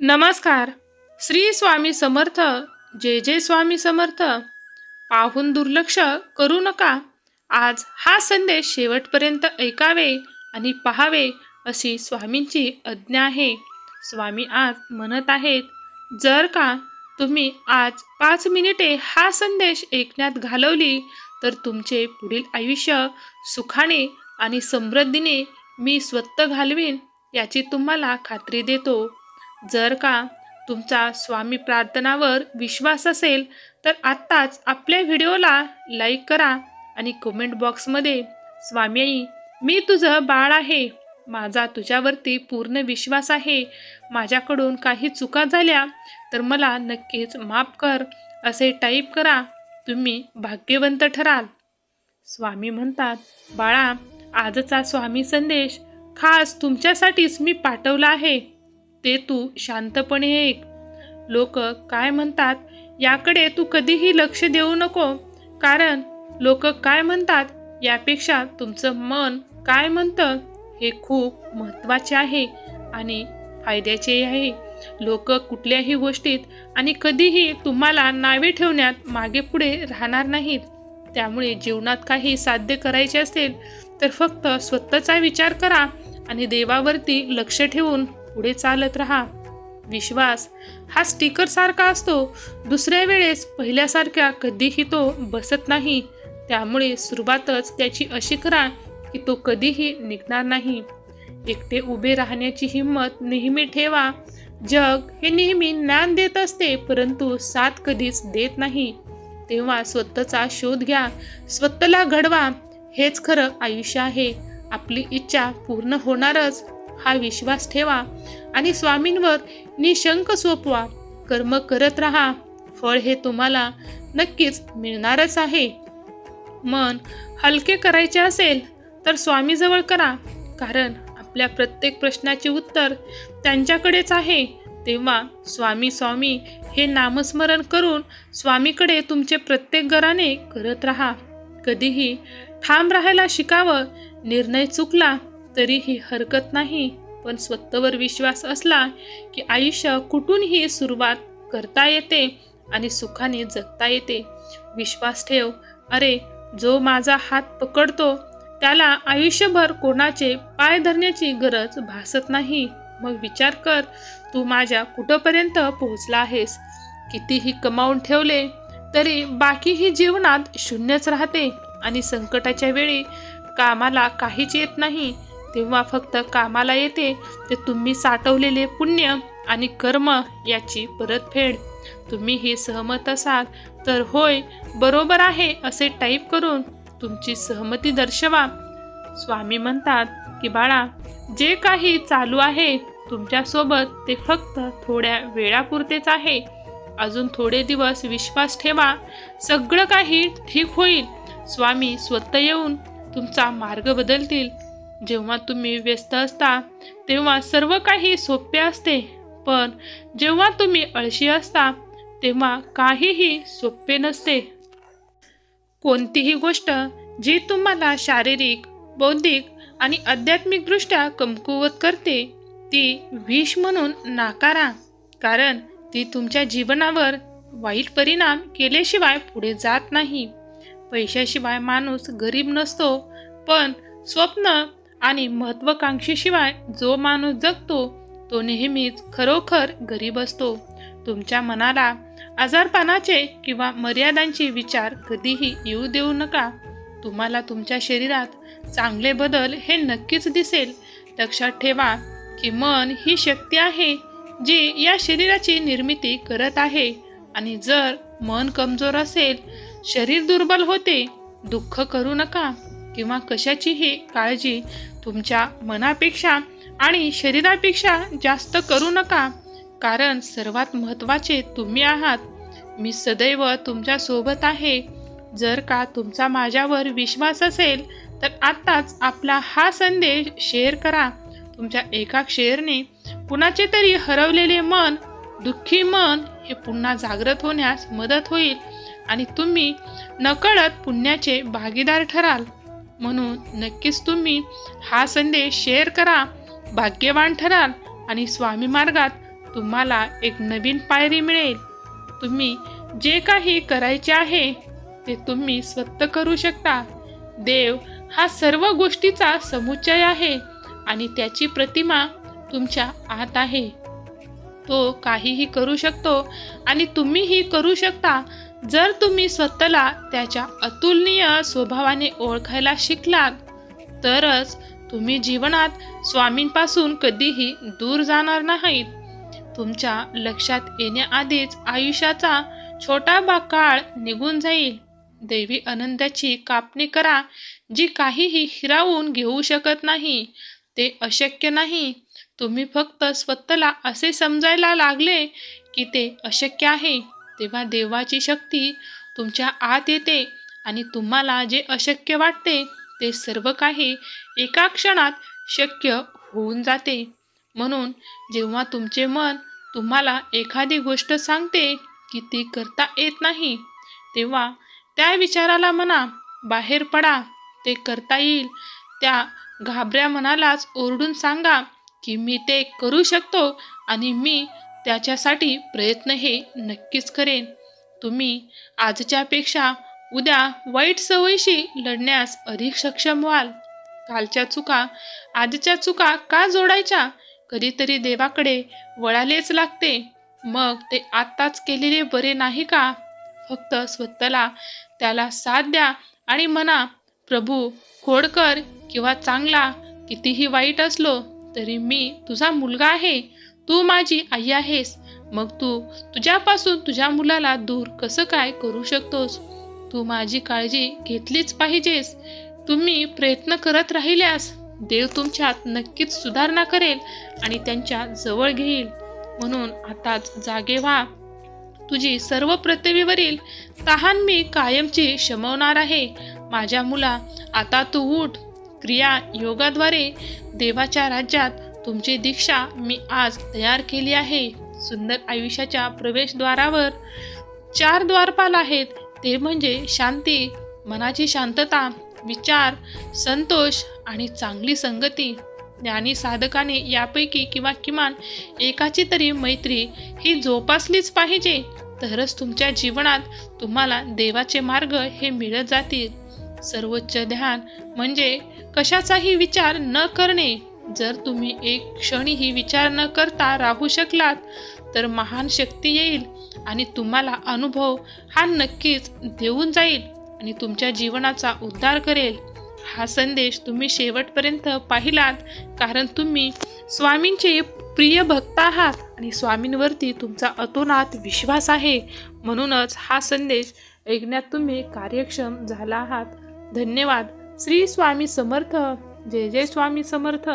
नमस्कार. श्री स्वामी समर्थ जे जे स्वामी समर्थ. पाहून दुर्लक्ष करू नका. आज हा संदेश शेवटपर्यंत ऐकावे आणि पहावे अशी स्वामींची आज्ञा आहे. स्वामी आज म्हणत आहेत जर का तुम्ही आज पाच मिनिटे हा संदेश ऐकण्यात घालवली तर तुमचे पुढील आयुष्य सुखाने आणि समृद्धीने मी स्वतः घालवीन याची तुम्हाला खात्री देतो. जर का तुमचा स्वामी प्रार्थनावर विश्वास असेल तर आत्ताच आपल्या व्हिडिओला लाईक करा आणि कमेंट बॉक्समध्ये स्वामी आई मी तुझं बाळ आहे. माझा तुझ्यावरती पूर्ण विश्वास आहे. माझ्याकडून काही चुका झाल्या तर मला नक्कीच माफ कर. असे टाईप करा. तुम्ही भाग्यवंत ठराल. स्वामी म्हणतात बाळा आजचा स्वामी संदेश खास तुमच्यासाठीच मी पाठवला आहे. ते तू शांतपणे ऐक लोक काय म्हणतात? याकडे तू कधीही लक्ष देऊ नको. कारण लोक काय म्हणतात? यापेक्षा तुमचं मन काय म्हणतं? हे खूप महत्त्वाचे आहे आणि फायद्याचे आहे. लोक कुठल्याही गोष्टीत आणि कधीही तुम्हाला नावे ठेवण्यात मागे पुढे राहणार नाहीत. त्यामुळे जीवनात काही साध्य करायचे असेल तर फक्त स्वतःचा विचार करा आणि देवावरती लक्ष ठेवून पुढे चालत राहा. विश्वास हा स्टिकर सारखा असतो. दुसऱ्या वेळेस पहिल्यासारख्या कधीही तो बसत नाही. त्यामुळे सुरुवातच त्याची अशी करा की तो कधीही निघणार नाही. एकटे उभे राहण्याची हिंमत नेहमी ठेवा. जग हे नेहमी ज्ञान देत असते परंतु साथ कधीच देत नाही. तेव्हा स्वतःचा शोध घ्या. स्वतःला घडवा. हेच खरं आयुष्य आहे. आपली इच्छा पूर्ण होणारच. हा विश्वास ठेवा आणि स्वामींवर निशंक सोपवा. कर्म करत राहा. फळ हे तुम्हाला नक्कीच मिळणारच आहे. मन हलके करायचे असेल तर स्वामीजवळ करा. कारण आपल्या प्रत्येक प्रश्नाचे उत्तर त्यांच्याकडेच आहे. तेव्हा स्वामी स्वामी हे नामस्मरण करून स्वामीकडे तुमचे प्रत्येक घराने करत राहा. कधीही ठाम राहायला शिकावं. निर्णय चुकला तरीही हरकत नाही. पण स्वतःवर विश्वास असला की आयुष्य कुठूनही सुरुवात करता येते आणि सुखाने जगता येते. विश्वास ठेव अरे जो माझा हात पकडतो त्याला आयुष्यभर कोणाचे पाय धरण्याची गरज भासत नाही. मग विचार कर तू माझ्या कुठंपर्यंत पोहोचला आहेस? कितीही कमावून ठेवले तरी बाकीही जीवनात शून्यच राहते आणि संकटाच्या वेळी कामाला काहीच येत नाही. तेव्हा फक्त कामाला येते ते तुम्ही साठवलेले पुण्य आणि कर्म याची परतफेड. तुम्ही हे सहमत असाल तर होय बरोबर आहे असे टाईप करून तुमची सहमती दर्शवा. स्वामी म्हणतात की बाळा जे काही चालू आहे तुमच्यासोबत ते फक्त थोड्या वेळापुरतेच आहे. अजून थोडे दिवस विश्वास ठेवा. सगळं काही ठीक होईल. स्वामी स्वतः येऊन तुमचा मार्ग बदलतील. जेव्हा तुम्ही व्यस्त असता तेव्हा सर्व काही सोपे असते. पण जेव्हा तुम्ही अळशी असता तेव्हा काहीही सोपे नसते. कोणतीही गोष्ट जी तुम्हाला शारीरिक बौद्धिक आणि आध्यात्मिकदृष्ट्या कमकुवत करते ती विष म्हणून नाकारा कारण ती तुमच्या जीवनावर वाईट परिणाम केल्याशिवाय पुढे जात नाही. पैशाशिवाय माणूस गरीब नसतो पण स्वप्न आणि महत्त्वाकांक्षीशिवाय जो माणूस जगतो तो नेहमीच खरोखर गरीब असतो. तुमच्या मनाला आजारपणाचे किंवा मर्यादांचे विचार कधीही येऊ देऊ नका. तुम्हाला तुमच्या शरीरात चांगले बदल हे नक्कीच दिसेल. लक्षात ठेवा की मन ही शक्ती आहे जी या शरीराची निर्मिती करत आहे. आणि जर मन कमजोर असेल शरीर दुर्बल होते दुःख करू नका. किंवा कशाचीही काळजी तुमच्या मनापेक्षा आणि शरीरापेक्षा जास्त करू नका. कारण सर्वात महत्त्वाचे तुम्ही आहात. मी सदैव तुमच्यासोबत आहे. जर का तुमचा माझ्यावर विश्वास असेल तर आत्ताच आपला हा संदेश शेअर करा. तुमच्या एका शेअरने कुणाचे तरी हरवलेले मन दुःखी मन हे पुन्हा जागृत होण्यास मदत होईल आणि तुम्ही नकळत पुण्याचे भागीदार ठराल. म्हणून नक्कीच तुम्ही हा संदेश शेअर करा भाग्यवान ठराल आणि स्वामी मार्गात तुम्हाला एक नवीन पायरी मिळेल. तुम्ही जे काही करायचे आहे ते तुम्ही स्वतः करू शकता. देव हा सर्व गोष्टीचा समुच्चय आहे आणि त्याची प्रतिमा तुमच्या आत आहे. तो काहीही करू शकतो आणि तुम्हीही करू शकता जर तुम्ही स्वतःला त्याच्या अतुलनीय स्वभावाने ओळखायला शिकलात तरच तुम्ही जीवनात स्वामींपासून कधीही दूर जाणार नाहीत. तुमच्या लक्षात येण्याआधीच आयुष्याचा छोटा बा काळ निघून जाईल. दैवी आनंदाची कापणी करा जी काहीही हिरावून घेऊ शकत नाही. ते अशक्य नाही. तुम्ही फक्त स्वतःला असे समजायला लागले की ते अशक्य आहे. तेव्हा देवाची शक्ती तुमच्या आत येते आणि तुम्हाला जे अशक्य वाटते ते सर्व काही एका क्षणात शक्य होऊन जाते. म्हणून जेव्हा तुमचे मन तुम्हाला एखादी गोष्ट सांगते की ती करता येत नाही तेव्हा त्या विचाराला म्हणा बाहेर पडा ते करता येईल. त्या घाबऱ्या मनालाच ओरडून सांगा की मी ते करू शकतो आणि मी त्याच्यासाठी प्रयत्न हे नक्कीच करेन. तुम्ही आजच्यापेक्षा उद्या वाईट सवयीशी लढण्यास अधिक सक्षम व्हाल. कालच्या चुका आजच्या चुका का जोडायच्या? कधीतरी देवाकडे वळालेच लागते. मग ते आत्ताच केलेले बरे नाही का? फक्त स्वतःला त्याला साथ द्या आणि म्हणा प्रभू खोडकर किंवा चांगला कितीही वाईट असलो तरी मी तुझा मुलगा आहे. तू माझी आई आहेस. मग तू तुझ्यापासून तुझ्या मुलाला दूर कसं काय करू शकतोस? तू माझी काळजी घेतलीच पाहिजेस. तुम्ही प्रयत्न करत राहिल्यास देव तुमच्यात नक्कीच सुधारणा करेल आणि त्यांच्या जवळ घेईल. म्हणून आताच जागे व्हा. तुझी सर्व प्रतिवीवरील तहान मी कायमची शमवणार आहे. माझ्या मुला आता तू उठ. क्रिया योगाद्वारे देवाच्या राज्यात तुमची दीक्षा मी आज तयार केली आहे. सुंदर आयुष्याच्या प्रवेशद्वारावर चार द्वारपाल आहेत. ते म्हणजे शांती मनाची शांतता विचार संतोष आणि चांगली संगती. ज्ञानी साधकाने यापैकी किंवा किमान एकाची तरी मैत्री ही जोपासलीच पाहिजे. तरच तुमच्या जीवनात तुम्हाला देवाचे मार्ग हे मिळत जातील. सर्वोच्च ध्यान म्हणजे कशाचाही विचार न करणे. जर तुम्ही एक क्षणीही विचार न करता राहू शकलात तर महान शक्ती येईल आणि तुम्हाला अनुभव हा नक्कीच देऊन जाईल आणि तुमच्या जीवनाचा उद्धार करेल. हा संदेश तुम्ही शेवटपर्यंत पाहिलात कारण तुम्ही स्वामींचे प्रिय भक्त आहात आणि स्वामींवरती तुमचा अतोनात विश्वास आहे. म्हणूनच हा संदेश ऐकण्यात तुम्ही कार्यक्षम झाला आहात. धन्यवाद. श्री स्वामी समर्थ. जय जय स्वामी समर्थ.